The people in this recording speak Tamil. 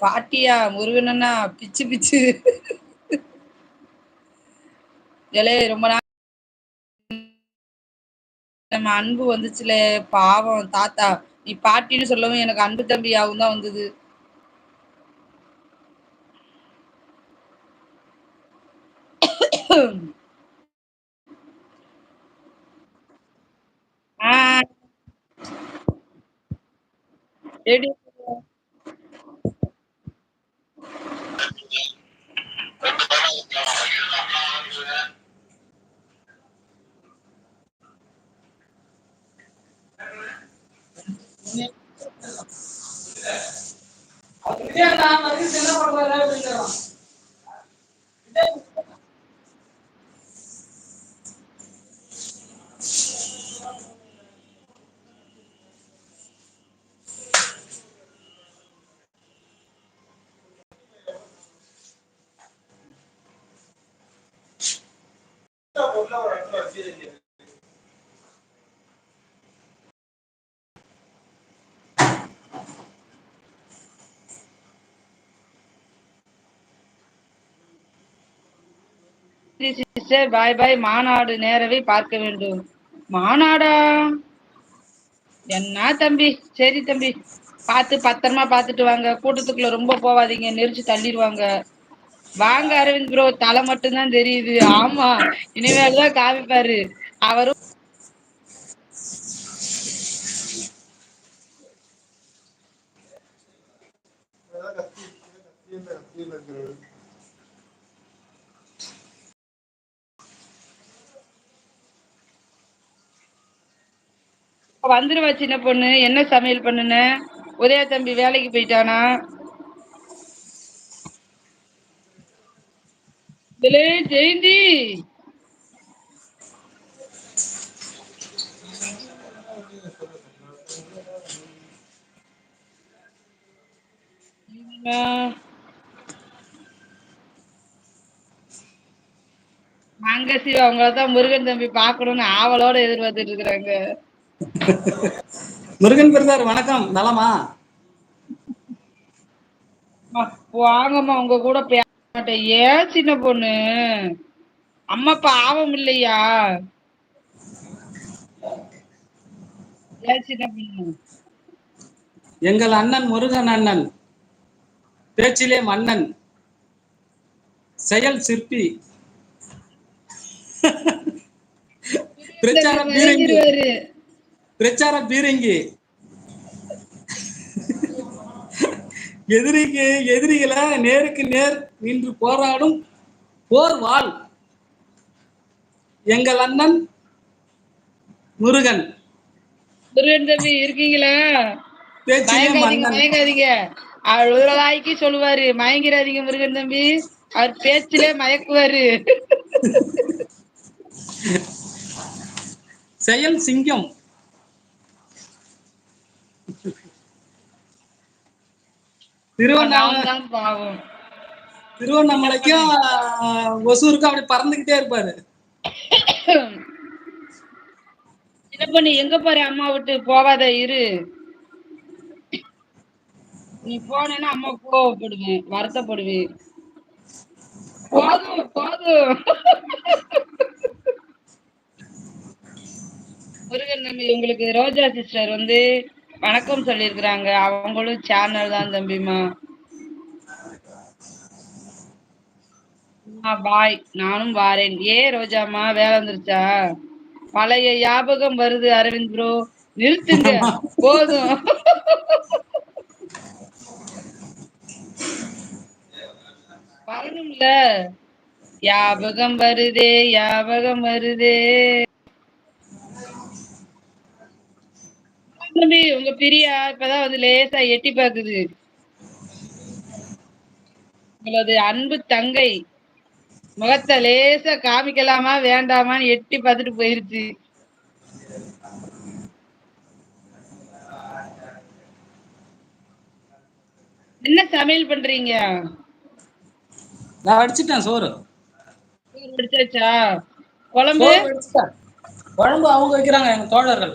பாட்டியா முருகனா பிச்சு பிச்சு. ஏலே ரொம்ப நாள். நம்ம அன்பு வந்துச்சுலே பாவம் தாத்தா. நீ பாட்டின்னு சொல்லவும் எனக்கு அன்பு தம்பியாகவும் தான் வந்தது. ஆ ரெடி சிஸ்டர் பாய் பாய் மாநாடு நேரவே பார்க்க வேண்டும் மாநாடா என்ன தம்பி சரி தம்பி பார்த்து பத்திரமா பார்த்துட்டு வாங்க கூட்டத்துக்குள்ள ரொம்ப போவாதீங்க நெரிச்சு தள்ளிடுவாங்க வாங்க அரவிந்த் ப்ரோ தலை மட்டும்தான் தெரியுது ஆமா இனிமேல்தான் காமிப்பாரு அவரும் வந்துருவா சின்ன பொண்ணு. என்ன சமையல் பண்ணுன உதயா தம்பி வேலைக்கு போயிட்டானா? இதுலே ஜெயந்தி. அங்க சிவா அவங்களதான் முருகன் தம்பி பாக்கணும்னு ஆவலோட எதிர்பார்த்துட்டு இருக்கிறாங்க. முருகன் பிரதர் வணக்கம். நலமா? வாங்கம்மா உங்க கூட பேச மாட்டேன் ஏன் சின்ன பொண்ணு? அம்மா பாவம் இல்லையா? ஏன் சின்ன பொண்ணு? எங்கள் அண்ணன் முருகன் அண்ணன் பேச்சிலே மன்னன் செயல் சிற்பி. பிரச்சார பீரங்கி இறங்கிருவாரு. பிரச்சார பீரங்கி. எதிரிக்கு எதிரிகளை நேருக்கு நேர் நின்று போராடும் போர் வாள் எங்கள் அண்ணன் முருகன். முருகன் தம்பி இருக்கீங்களா? மயங்காதீங்க உலகாய்க்கு சொல்லுவாரு மயங்கிறாதீங்க முருகன் தம்பி. அவர் பேச்சிலே மயக்குவாரு. செயல் சிங்கம். திருவண்ணாமலை திருவண்ணாமலைக்கும் ஒசூருக்கும் அப்படி பறந்துகிட்டே இருப்பாரு. சின்ன பொண்ணு எங்க போற அம்மா விட்டு போகாத இரு. நீ போனேன்னா அம்மா கோவப்படுவேன் வருத்தப்படுவேன் போதும் போதும். முருகன் தம்பி உங்களுக்கு ரோஜா சிஸ்டர் வந்து வணக்கம் சொல்லியிருக்கிறாங்க அவங்களும் சேனல் தான் தம்பிமா பாய் நானும் வாரேன். ஏ ரோஜாமா வேலை வந்துருச்சா? பழைய ஞாபகம் வருது அரவிந்த் ப்ரோ நிறுத்துங்க. போதும். வரணும்ல. ஞாபகம் வருதே ஞாபகம் வருதே. தம்பி உங்க பிரியா இப்பதான் வந்து லேசா எட்டி பாக்குது. உங்களது அன்பு தங்கை. முகத்தை லேசா காமிக்கலாமா வேண்டாமான்னு எட்டி பார்த்துட்டு போயிருச்சு. என்ன சமையல் பண்றீங்க? நான் அடிச்சிட்டேன் சோறு. பிடிச்சாச்சா குழம்பு. குழம்பு அவங்க வைக்கிறாங்க எங்க தோழர்கள்.